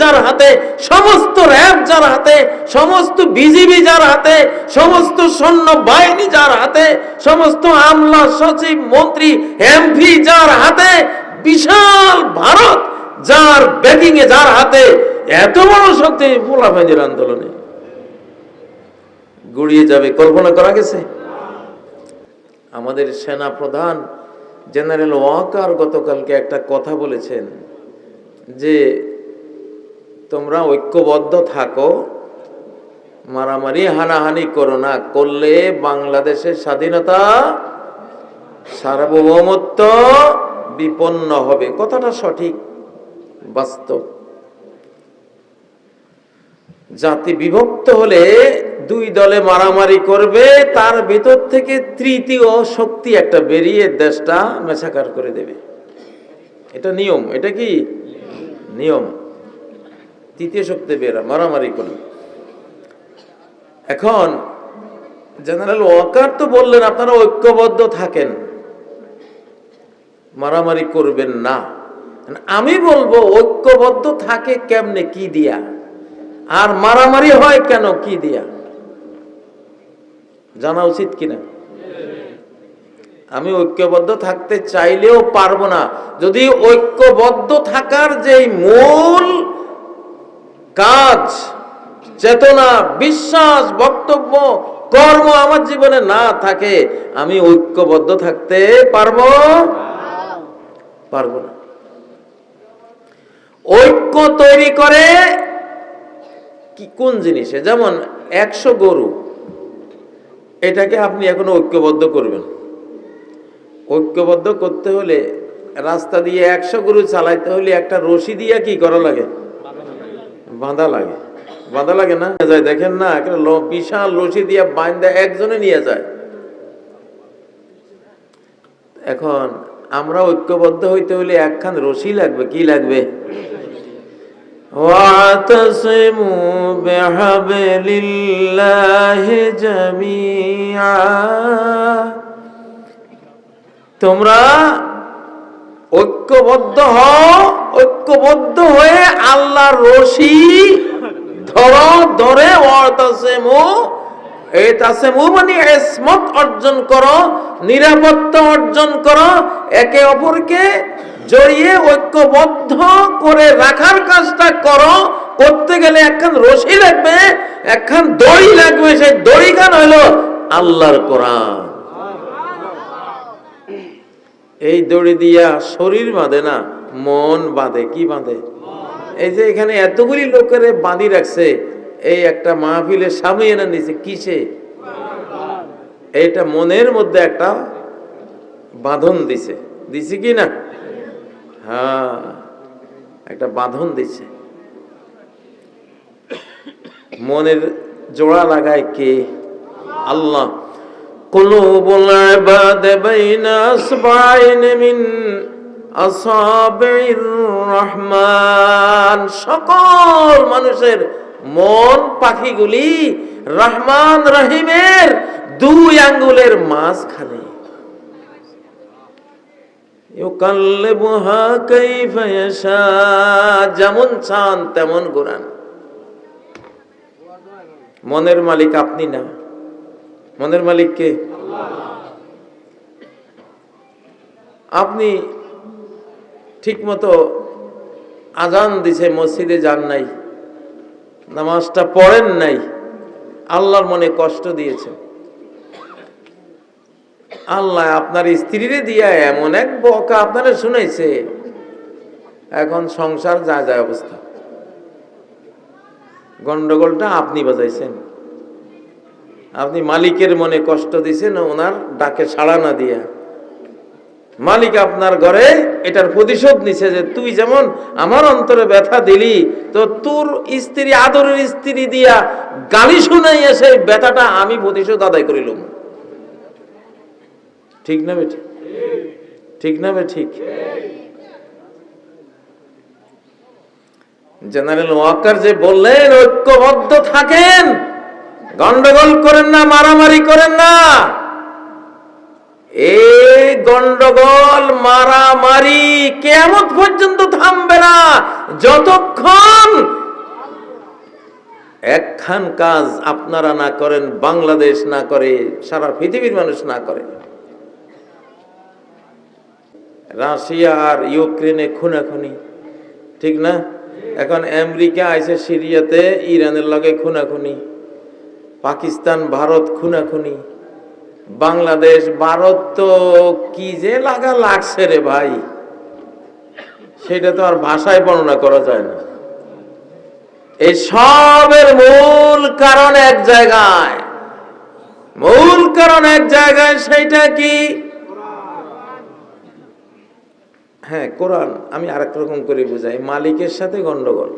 যার হাতে, সমস্ত র্যাব যার হাতে, সমস্ত বিজিবি যার হাতে, সমস্ত সৈন্য বাহিনী যার হাতে, সমস্ত আমলা সচিব, মন্ত্রী এমপি যার হাতে, বিশাল ভারত যার ব্যাকিং এ যার হাতে, এত বড় শক্তি ফুলাফাইজের আন্দোলনে। গুড়িয়ে যাবে, কল্পনা করা গেছে? আমাদের সেনা প্রধান জেনারেল ওয়াকার গতকালকে একটা কথা বলেছেন যে তোমরা ঐক্যবদ্ধ থাকো, মারামারি, হানাহানি করো না। করলে বাংলাদেশের স্বাধীনতা সার্বভৌমত্ব বিপন্ন হবে। কথাটা সঠিক, বাস্তব। জাতি বিভক্ত হলে দুই দলে মারামারি করবে, তার ভেতর থেকে তৃতীয় শক্তি একটা বেরিয়ে দেশটা মেছাকার করে দেবে। এটা নিয়ম, এটা কি? নিয়ম। তৃতীয় শক্তি বেরা মারামারি করবে এখন, জেনারেল ওয়াকার তো বললেন, আপনারা ঐক্যবদ্ধ থাকেন। মারামারি করবেন না। আমি বলব, ঐক্যবদ্ধ থাকে কেমনে? কি দিয়া? আর মারামারি হয় কেন? কি দিয়া? জানা উচিত কিনা? আমি ঐক্যবদ্ধ থাকতে চাইলেও পারব না। যদি ঐক্যবদ্ধ থাকার যে মূল কাজ, চেতনা, বিশ্বাস, বক্তব্য, কর্ম আমার জীবনে না থাকে, আমি ঐক্যবদ্ধ থাকতে পারব? পারব না। ঐক্য তৈরি করে কি, কোন জিনিসে? যেমন একশো গরু, এটাকে আপনি এখন ঐক্যবদ্ধ করবেন। ঐক্যবদ্ধ করতে হলে রাস্তা দিয়ে একশো গরু চালাইতে হলে একটা রশি দিয়ে কি করা লাগে? বাঁধা লাগে বাঁধা লাগে না নিয়ে যায় দেখেন না একটা ল- বিশাল রশি দিয়ে বাঁধা একজনে নিয়ে যায় এখন আমরা ঐক্যবদ্ধ হইতে হলে একখান রশি লাগবে কি লাগবে واعتصموا بحبل الله جميعا তোমরা ঐক্যবদ্ধ হও, ঐক্যবদ্ধ হয়ে আল্লাহর রশি ধরো, ধরে, ওয়াতাসিমু এই তাসিমু মানে অর্জন করো, নিরাপত্তা অর্জন করো, একে অপরকে জড়িয়ে ঐক্যবদ্ধ করে রাখার কাজটা করো। করতে গেলে একখান রশি লাগবে, একখান দড়ি লাগবে, সেই দড়ি খান হলো আল্লাহর কোরআন। এই দড়ি দিয়া শরীর বাঁধে না, মন বাঁধে, কি বাঁধে? এই যে এখানে এতগুলি লোকের বাঁধি রাখছে, এই একটা মাহফিলের সামনে এনে নিছে কিসে? এইটা মনের মধ্যে একটা বাঁধন দিছে। দিছে কি না? হ্যাঁ একটা বাঁধন দিছে। মনের জোড়া লাগায় কে? আল্লাহ। قلوب العباد بين أصبعين من أصابع الرحمن সকল মানুষের মন পাখিগুলি রহমান রহিমের দুই আঙ্গুলের মাঝখানে ইউকাল্লিবুহা কাইফা ইয়াশা যেমন চান তেমন ঘোরান মনের মালিক আপনি না মনের মালিক কে? আপনি ঠিকমতো আজান দিছে, মসজিদে যান নাই, নামাজটা পড়েন নাই, আল্লাহর মনে কষ্ট দিয়েছে আল্লাহ আপনার স্ত্রীরে দিয়া এমন এক বকা আপনারা শুনাইছে, এখন সংসার যা যায় অবস্থা। গন্ডগোলটা আপনি বাজাইছেন। আপনি মালিকের মনে কষ্ট দিছেন, ওনার ডাকে সাড়া না দিয়া। মালিক আপনার ঘরে এটার প্রতিশোধ নিছে যে, তুই যেমন আমার অন্তরে ব্যথা দিলি, তো তোর স্ত্রী, আদরের স্ত্রী দিয়া গালি শুনাই এসে ব্যথাটা আমি প্রতিশোধ আদায় করিলাম। ঠিক না বেঠিক? ঠিক না বে ঠিক জেনারেল ওয়াকার যে বললেন, ঐক্যবদ্ধ থাকেন। গন্ডগোল করেন না, মারামারি করেন না। এই গন্ডগোল, মারামারি কেমন পর্যন্ত থামবে না। যতক্ষণ একখান কাজ আপনারা না করেন, বাংলাদেশ না করে, সারা পৃথিবীর মানুষ না করে। রাশিয়া আর ইউক্রেনে খুনাখুনি, ঠিক না? এখন আমেরিকা আইসে সিরিয়াতে, ইরানের লগে খুনাখুনি। পাকিস্তান, ভারত খুনাখুনি। বাংলাদেশ, ভারত তো কি যে লাগা লাগছে রে ভাই। সেটা তো আর ভাষায় বর্ণনা করা যায় না। এই সবের মূল কারণ এক জায়গায়। মূল কারণ এক জায়গায় সেইটা কি? হ্যাঁ কোরআন। আমি আরেক রকম করে বুঝাই। মালিকের সাথে গন্ডগোল।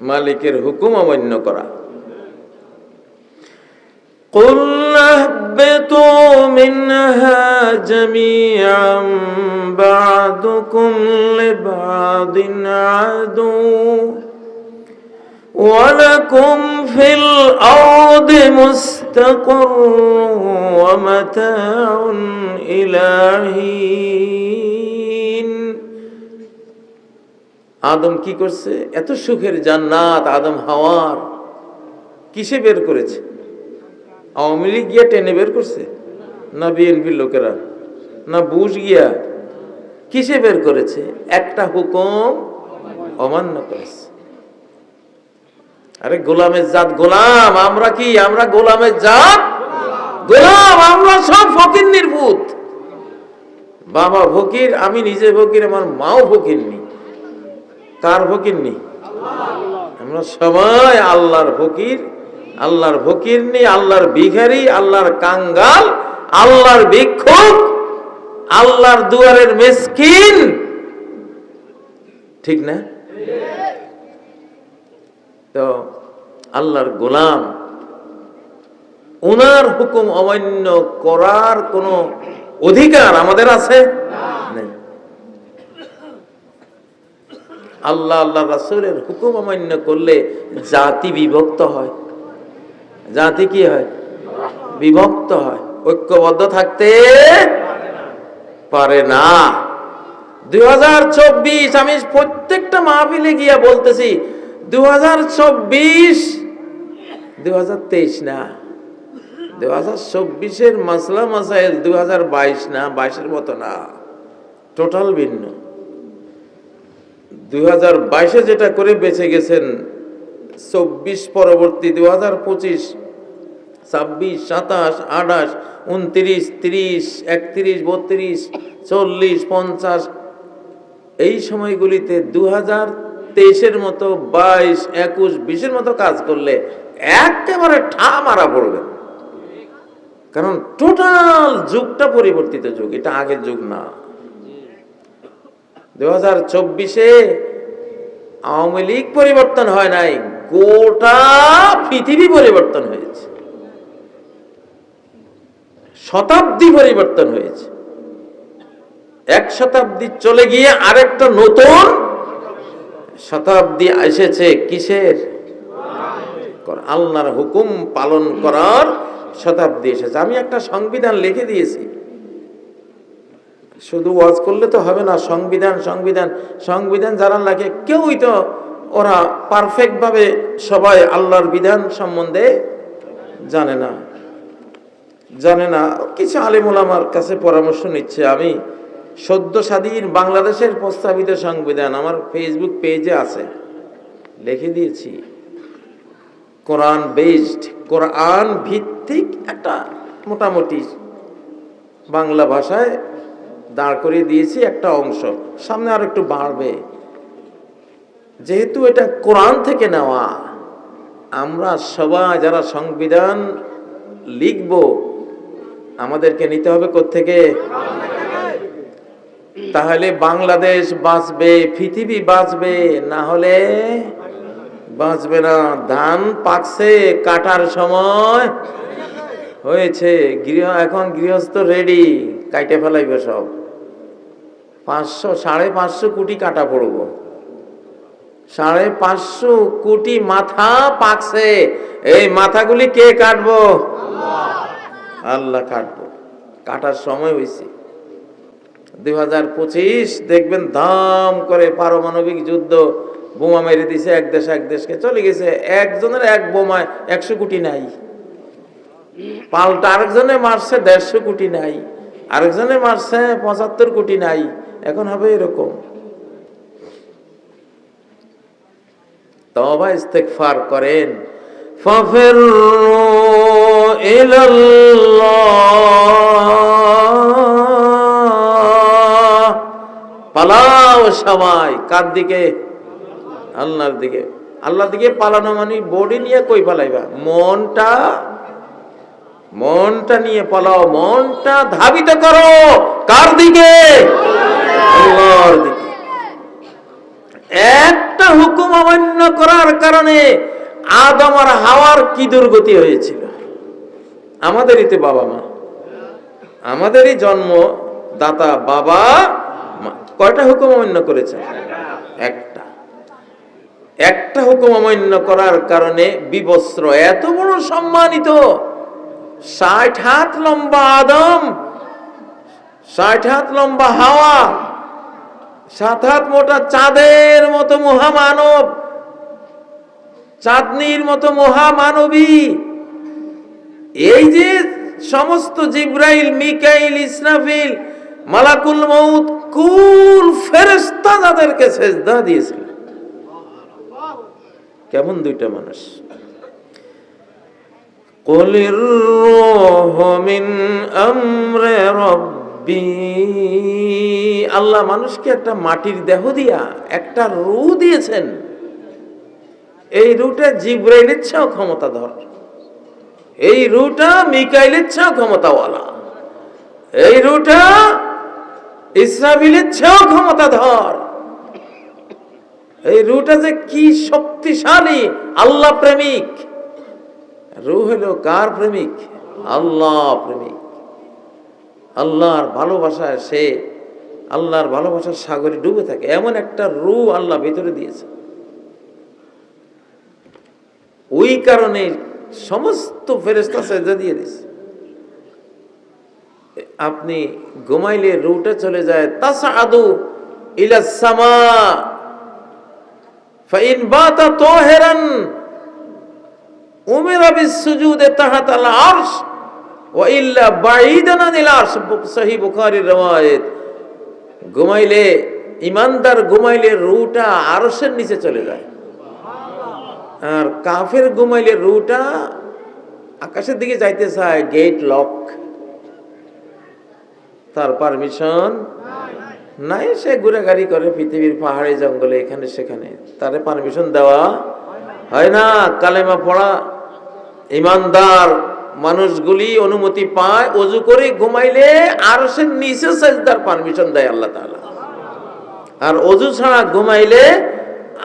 মালিকের হুকুম অমান্য করা। قل اهبطوا منها جميعا بعضكم لبعض عدو ولكم في الأرض مستقر ومتاع إلى حين আদম কি করছে এত সুখের জান্নাত আদম হাওয়ার কিসে বের করেছে আওয়ামী লীগ গিয়া টেনে বের করছে? না বিএনপির লোকেরা? না বুশ গিয়া কিসে বের করেছে? একটা হুকুম অমান্য করেছে। আরে গোলামের জাত গোলাম, আমরা কি? আমরা গোলামের জাত? গোলাম, আমরা সব ফকির নির্ভূত। বাবা ফকির, আমি নিজে ফকির, আমার মাও ফকির নি। কার ফকির নি? আমরা সবাই আল্লাহর ফকির। আল্লাহর ফকির নি আল্লাহর ভিখারি, আল্লাহর কাঙ্গাল, আল্লাহর ভিক্ষুক, আল্লাহর দুয়ারের মেসকিন। ঠিক না? তো আল্লাহর গোলাম ওনার হুকুম অমান্য করার কোনো অধিকার আমাদের আছে? আল্লাহ আল্লাহ রাসূলের হুকুম অমান্য করলে জাতি বিভক্ত হয়। জাতি কি হয়? বিভক্ত হয়। ঐক্যবদ্ধ থাকতে পারে না। দু হাজার চব্বিশ, আমি প্রত্যেকটা মাহফিলে গিয়া বলতেছি দু হাজার চব্বিশ দু হাজার তেইশ না দু হাজার চব্বিশের মাসলা মাসাইল দু হাজার বাইশ না, বাইশের মতো না, টোটাল ভিন্ন। দুই হাজার বাইশে যেটা করে বেঁচে গেছেন চব্বিশ পরবর্তী দু হাজার পঁচিশ, ছাব্বিশ, সাতাশ, আঠাশ, উনত্রিশ, তিরিশ, একত্রিশ, বত্রিশ, চল্লিশ, পঞ্চাশ, এই সময়গুলিতে দু হাজার তেইশের মতো বাইশ, একুশ, বিশের মতো কাজ করলে একেবারে ঠা মারা পড়বে। কারণ টোটাল যুগটা পরিবর্তিত যুগ, এটা আগের যুগ না। দু হাজার চব্বিশে আওয়ামী লীগ পরিবর্তন হয় নাই গোটা পৃথিবী পরিবর্তন হয়েছে। শতাব্দী পরিবর্তন হয়েছে। এক শতাব্দী চলে গিয়ে আরেকটা নতুন শতাব্দী এসেছে কিসের? আল্লাহর হুকুম পালন করার শতাব্দী এসেছে। আমি একটা সংবিধান লিখে দিয়েছি। শুধু ওয়াজ করলে তো হবে না, সংবিধান সংবিধান সংবিধান যারা লাগে কেউই তো ওরা পারফেক্ট ভাবে সবাই আল্লাহর বিধান সম্বন্ধে জানে না। জানে না। কিছু আলিমুল আমার কাছে পরামর্শ নিচ্ছে। আমি সদ্য স্বাধীন বাংলাদেশের প্রস্তাবিত সংবিধান আমার ফেসবুক পেজে আছে। লিখে দিয়েছি। কোরআন বেসড কোরআন ভিত্তিক একটা মোটামুটি বাংলা ভাষায় দাঁড় করিয়ে দিয়েছি একটা অংশ। সামনে আর একটু বাড়বে। যেহেতু এটা কোরআন থেকে নেওয়া, আমরা সবাই যারা সংবিধান লিখব, আমাদেরকে নিতে হবে থেকে তাহলে বাংলাদেশ বাঁচবে, পৃথিবী বাঁচবে, না হলে বাঁচবে না। ধান পাকছে, কাটার সময় হয়েছে, গৃহ, এখন গৃহস্থ রেডি কাইটে ফেলাইবে সব। পাঁচশো, সাড়ে পাঁচশো কোটি কাটা পড়ব। সাড়ে পাঁচশো কোটি মাথা পাকছে। এই মাথাগুলি কে কাটবো? আল্লাহ। কাটবো। কাটার সময় হয়েছে দুই হাজার পঁচিশ, দেখবেন দাম করে পারমাণবিক যুদ্ধ বোমা মেরে দিছে এক দেশ, এক দেশকে। চলে গেছে, একজনের এক বোমায় একশো কোটি নাই। পাল্টা আরেকজনে মারছে দেড়শো কোটি নাই। আরেকজনে মারছে পঁচাত্তর কোটি নাই। এখন হবে এরকম। তবা ইস্তেকফার করেন। পালাও সবাই। কার দিকে? আল্লাহর দিকে। আল্লাহ দিকে পালানো মানে বডি নিয়ে কই পালাইবা? মনটা মনটা নিয়ে পালাও। মনটা ধাবিত করো। কার দিকে? আল্লাহর দিকে। এক একটা হুকুম অমান্য করার কারণে আদম আর হাওয়ার কি দুর্গতি হয়েছিল? আমাদেরই তো বাবা মা। আমাদেরই জন্ম দাতা, বাবা কয়টা হুকুম অমান্য করেছে? একটা। একটা হুকুম অমান্য করার কারণে বিবস্ত্র এত বড় সম্মানিত। ষাট হাত লম্বা আদম, ষাট হাত লম্বা হাওয়া সাত হাত মোটা চাঁদের মতো মহামানব, চাঁদনির মতো মহামানবী। এই যে সমস্ত জিব্রাইল, মিকাইল, ইসরাফিল, মালাকুল মৌত কুল ফেরেশতা যাদেরকে সেজদা দিয়েছিল। কেমন দুইটা মানুষ? কলির রূহ মিন আমরে রব্বি। আল্লাহ মানুষকে একটা মাটির দেহ দিয়া, একটা রু দিয়েছেন। এই রুটা জিব্রাইলের চেয়েও ক্ষমতাধর। এই রুটা মিকাইলের চেয়েও ক্ষমতাওয়ালা। এই রুটা ইসরাবিলের চেয়েও ক্ষমতাধর। এই রুটা যে কি শক্তিশালী, আল্লাহ প্রেমিক। রু হলো কার প্রেমিক? আল্লাহ প্রেমিক। আল্লাহর ভালোবাসায় সে আল্লাহর ভালোবাসার সাগরে ডুবে থাকে। এমন একটা রু আল্লাহ ভিতরে দিয়েছে। ওই কারণে সমস্ত ফেরেস্তা সেজা দিয়ে দিছে আপনি ঘুমাইলে রুটে চলে যায় তাসা আদু ফাইন আরশ, ওয়া ইল্লা ঘুমাইলে, ইমানদার ঘুমাইলে রুটা আরসের নিচে চলে যায়। আর কাফের ঘুমাইলে রুটা আকাশের দিকে যাইতে চায় গেট লক তার পারমিশন নাই, সে ঘুরে গাড়ি করে পৃথিবীর পাহাড়ে, জঙ্গলে, এখানে, সেখানে। তারে পারমিশন দেওয়া হয় না, কালেমা পড়া। ইমানদার মানুষগুলি অনুমতি পায়, অজু করে ঘুমাইলে আর সে নিচে সেজদার পারমিশন দেয় আল্লাহ তাআলা। আর অজু ছাড়া ঘুমাইলে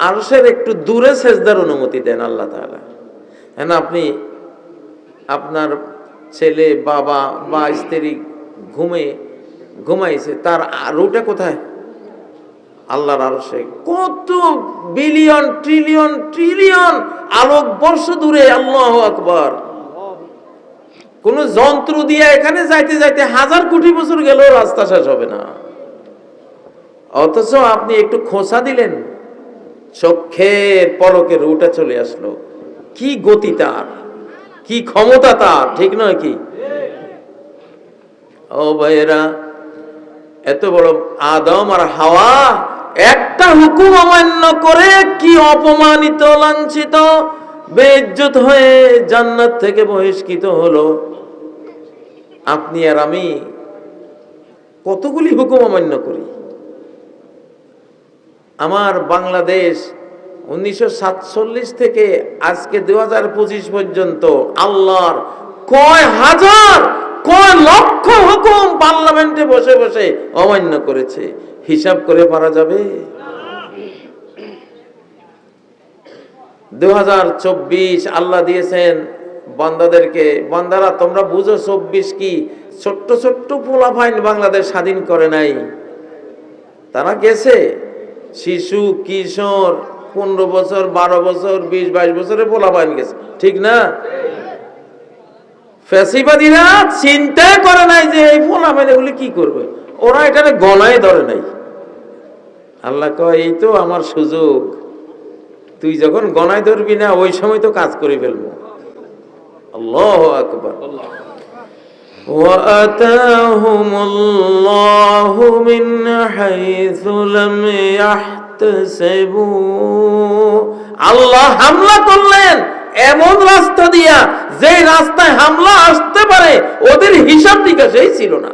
আরশের একটু দূরে সেজদার অনুমতি দেন আল্লাহ তাআলা। হ্যাঁ আপনি আপনার ছেলে, বাবা বা স্ত্রী ঘুমে, ঘুমাইছে, তার রুটা কোথায়? আল্লাহর আরশে। কত বিলিয়ন ট্রিলিয়ন ট্রিলিয়ন আলোক বর্ষ দূরে, আল্লাহ আকবার। কোন যন্ত্র দিয়ে এখানে যাইতে যাইতে হাজার কোটি বছর গেলেও রাস্তা শেষ হবে না। অথচ আপনি একটু খোসা দিলেন চক্ষের পলকের রুটা চলে আসলো। কি গতি তার? কি ক্ষমতা তার? ঠিক নয় কি? ও ভাইয়েরা, এত বড় আদম আর হাওয়া, একটা হুকুম অমান্য করে কি অপমানিত, লাঞ্ছিত বেজ্জত হয়ে জান্নাত থেকে বহিষ্কৃত হলো। আপনি আর আমি কতগুলি হুকুম অমান্য করি? আমার বাংলাদেশ উনিশশো সাতচল্লিশ থেকে আজকে দু হাজার পঁচিশ পর্যন্ত আল্লাহর কয় হাজার, কয় লক্ষ হুকুম পার্লামেন্টে বসে বসে অমান্য করেছে। হিসাব করে পারা যাবে? দু হাজার চব্বিশ আল্লাহ দিয়েছেন বান্দাদেরকে, বান্দারা, তোমরা বুঝো চব্বিশ কি ছোট্ট ছোট্ট পোলাফাইন বাংলাদেশ স্বাধীন করে নাই? তারা গেছে। শিশু, কিশোর, পনেরো বছর, বারো বছর, বিশ, বাইশ বছরে পোলাফাইন গেছে। ঠিক না? ফ্যাসিবাদীরা চিন্তা করে নাই যে এই ফোলা এগুলি কি করবে? ওরা এটারে গনায় ধরে নাই। আল্লাহ কয়, এই তো আমার সুযোগ। তুই যখন গনায় ধরবি না, ওই সময় তো কাজ করে ফেলব। আল্লাহ আকবার وآتاهم الله من حيث لم يحتسبوا আল্লাহ হামলা করলেন এমন রাস্তা দিয়া যে রাস্তায় হামলা আসতে পারে ওদের হিসাব নিকাশেই ছিল না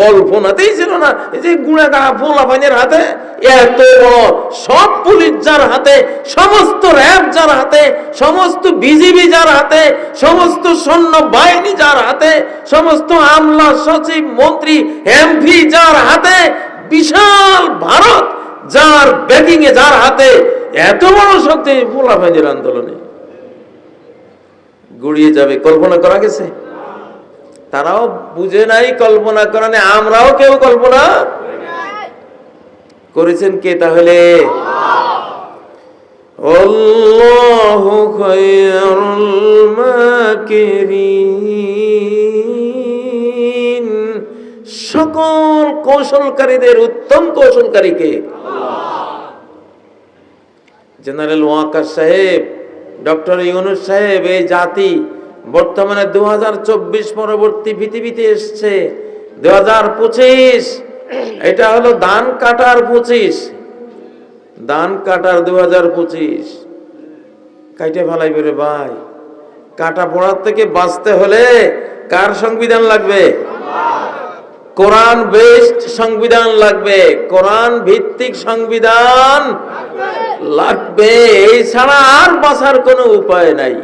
কল্পনাতেই ছিল না। এই যে গুড়া গাড়া পাইনের হাতে, এত সব পুলিশ যার হাতে, সমস্ত র্যাব যার হাতে, সমস্ত বিজিবি যার হাতে, সমস্ত সৈন্য বাহিনী যার হাতে, সমস্ত আমলা সচিব, মন্ত্রী এমপি যার হাতে, বিশাল ভারত যার ব্যাকিং এ যার হাতে, এত বড় শক্তি ফোলা পাইনের আন্দোলনে। গুড়িয়ে যাবে, কল্পনা করা গেছে? তারাও বুঝে নাই কল্পনা করে নাই, আমরাও কেউ কল্পনা করেছেন কে তাহলে? সকল কৌশলকারীদের, উত্তম কৌশলকারীকে জেনারেল ওয়াকার সাহেব, ডক্টর ইউনুস সাহেব, এই জাতি বর্তমানে দু হাজার চব্বিশ পরবর্তী পৃথিবীতে এসছে। দু হাজার পঁচিশ, এটা হলো ধান কাটার পঁচিশ। ধান কাটার দু হাজার পঁচিশ। কাইটে ফেলাই বেরে ভাই। কাটা পড়ার থেকে বাঁচতে হলে কার সংবিধান লাগবে? কোরআন বেস্ট সংবিধান লাগবে। কোরআন ভিত্তিক সংবিধান লাগবে। এই ছাড়া আর বাঁচার কোনো উপায় নাই।